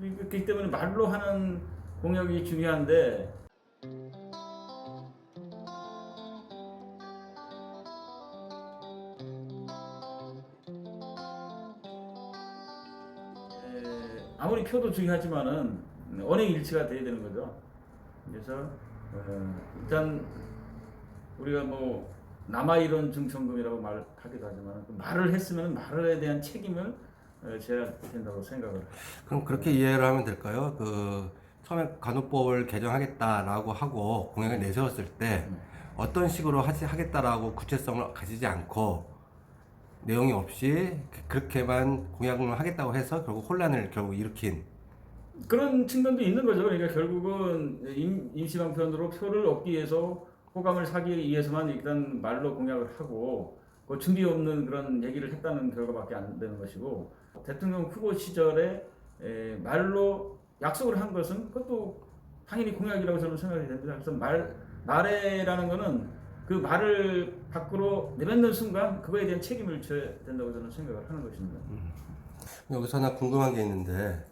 그렇기 때문에 말로 하는 공약이 중요한데 에, 아무리 표도 중요하지만은 언행 일치가 돼야 되는 거죠. 그래서 어, 일단 우리가 뭐 남아 이론 중천금이라고 말하기도 하지만 그 말을 했으면 말에 대한 책임을 어, 져야 된다고 생각을 해요. 그럼 그렇게 이해를 하면 될까요? 그 처음에 간호법을 개정하겠다라고 하고 공약을 내세웠을 때 음. 어떤 식으로 하지 하겠다라고 구체성을 가지지 않고 내용이 없이 그렇게만 공약을 하겠다고 해서 결국 혼란을 결국 일으킨 그런 측면도 있는 거죠. 그러니까 결국은 임, 임시방편으로 표를 얻기 위해서 호감을 사기 위해서만 일단 말로 공약을 하고 그 준비 없는 그런 얘기를 했다는 결과밖에 안 되는 것이고 대통령 후보 시절에 에, 말로 약속을 한 것은 그것도 당연히 공약이라고 저는 생각이 됩니다. 그래서 말 말에라는 거는 그 말을 밖으로 내뱉는 순간 그거에 대한 책임을 져야 된다고 저는 생각을 하는 것입니다. 여기서 하나 궁금한 게 있는데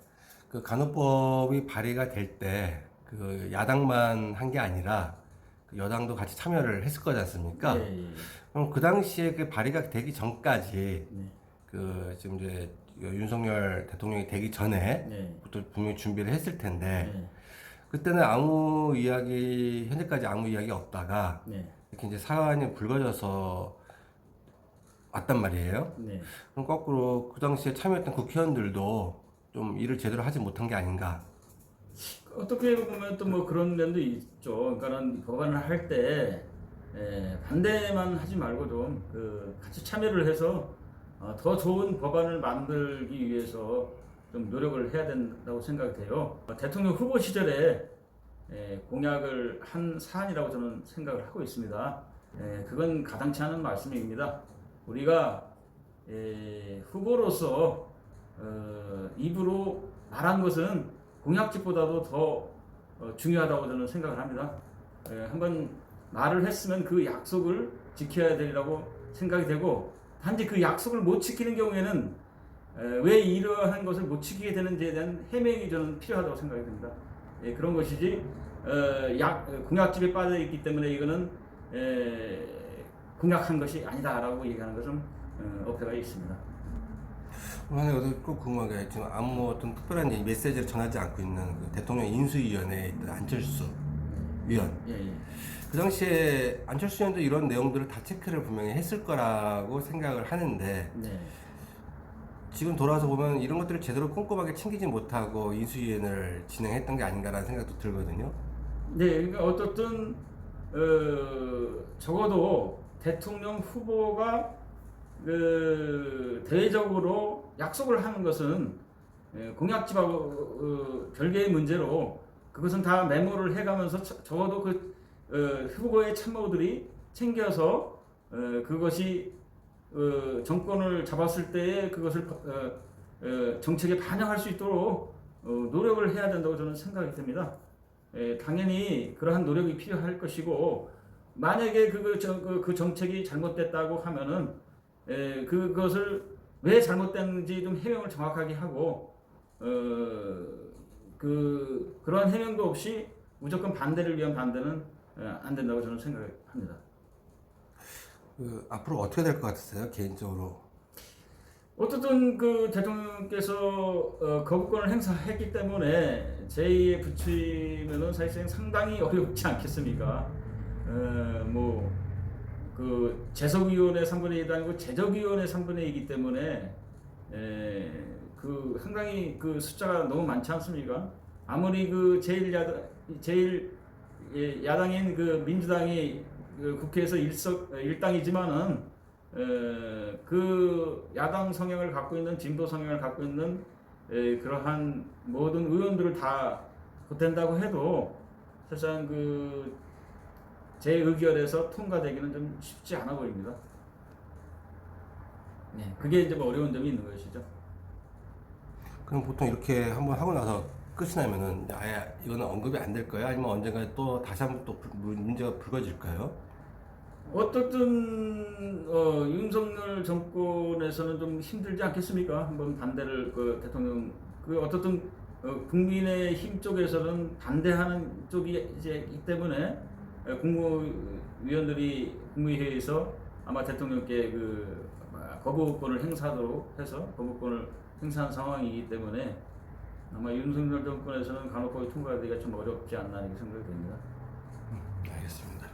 그 간호법이 발의가 될 때 그 야당만 한 게 아니라 그 여당도 같이 참여를 했을 거지 않습니까? 예, 예, 예. 그럼 그 당시에 그 발의가 되기 전까지 네. 그 지금 이제 윤석열 대통령이 되기 전에 네. 부터 분명히 준비를 했을 텐데 네. 그때는 아무 이야기 현재까지 아무 이야기 없다가 네. 이렇게 이제 사안이 불거져서 왔단 말이에요. 네. 그럼 거꾸로 그 당시에 참여했던 국회의원들도 좀 일을 제대로 하지 못한 게 아닌가. 어떻게 보면 또 뭐 그런 면도 있죠. 그러니까는 법안을 할 때 반대만 하지 말고 좀 그 같이 참여를 해서 어, 더 좋은 법안을 만들기 위해서 좀 노력을 해야 된다고 생각이 돼요. 어, 대통령 후보 시절에 에, 공약을 한 사안이라고 저는 생각을 하고 있습니다. 에, 그건 가당치 않은 말씀입니다. 우리가 에, 후보로서 어, 입으로 말한 것은 공약집보다도 더 어, 중요하다고 저는 생각을 합니다. 에, 한번 말을 했으면 그 약속을 지켜야 되리라고 생각이 되고 단지 그 약속을 못 지키는 경우에는 에, 왜 이러한 것을 못 지키게 되는지에 대한 해명이 저는 필요하다고 생각이 듭니다. 예, 그런 것이지 어, 약 어, 공약집에 빠져 있기 때문에 이거는 에, 공약한 것이 아니다라고 얘기하는 것은 어, 어폐가 있습니다. 하나 여기 꼭 궁금한 게 지금 아무 어떤 특별한 메시지를 전하지 않고 있는 그 대통령 인수위원회에 있던 안철수 위원. 예, 예. 그 당시에 안철수 의원도 이런 내용들을 다 체크를 분명히 했을 거라고 생각을 하는데 네. 지금 돌아와서 보면 이런 것들을 제대로 꼼꼼하게 챙기지 못하고 인수위원회를 진행했던 게 아닌가라는 생각도 들거든요. 네, 그러니까 어떻든 어, 적어도 대통령 후보가 그 대외적으로 약속을 하는 것은 예, 공약집하고 어, 별개의 문제로 그것은 다 메모를 해가면서 저- 적어도 그 어, 후보의 참모들이 챙겨서 어, 그것이 어, 정권을 잡았을 때에 그것을 어, 어, 정책에 반영할 수 있도록 어, 노력을 해야 된다고 저는 생각이 듭니다. 예, 당연히 그러한 노력이 필요할 것이고 만약에 그, 저, 그, 그 정책이 잘못됐다고 하면은 예, 그것을 왜 잘못됐는지 좀 해명을 정확하게 하고 어, 그 그러한 해명도 없이 무조건 반대를 위한 반대는 어, 안 된다고 저는 생각합니다. 그 앞으로 어떻게 될 것 같으세요 개인적으로? 어쨌든 그 대통령께서 어, 거부권을 행사했기 때문에 제2의 붙이면은 사실상 상당히 어렵지 않겠습니까? 어, 뭐그 재석위원회 3분의 1도 아니고 제적위원회 3분의 2이기 때문에 에, 그 상당히 그 숫자가 너무 많지 않습니까? 아무리 그 제일 야당 제일 예, 야당인 그 민주당이 그 국회에서 일석 일당이지만은 에, 그 야당 성향을 갖고 있는 진보 성향을 갖고 있는 에, 그러한 모든 의원들을 다 보탠다고 해도 사실상 그 제 의결에서 통과되기는 좀 쉽지 않아 보입니다. 네, 그게 이제 뭐 어려운 점이 있는 것이죠. 그럼 보통 이렇게 한번 하고 나서 끝이 나면은 아예 이거는 언급이 안 될 거예요? 아니면 언젠가 또 다시 한번 또 불- 문제가 불거질까요? 어떻든 어, 윤석열 정권에서는 좀 힘들지 않겠습니까? 한번 반대를 그 대통령 그 어떻든 어, 국민의 힘 쪽에서는 반대하는 쪽이 이제 있기 때문에 어, 국무위원들이 국무회의에서 아마 대통령께 그 아마 거부권을 행사하도록 해서 거부권을 행사한 상황이기 때문에 아마 윤석열 정권에서는 간호법이 통과되기가 좀 어렵지 않나 이렇게 생각이 됩니다. 알겠습니다.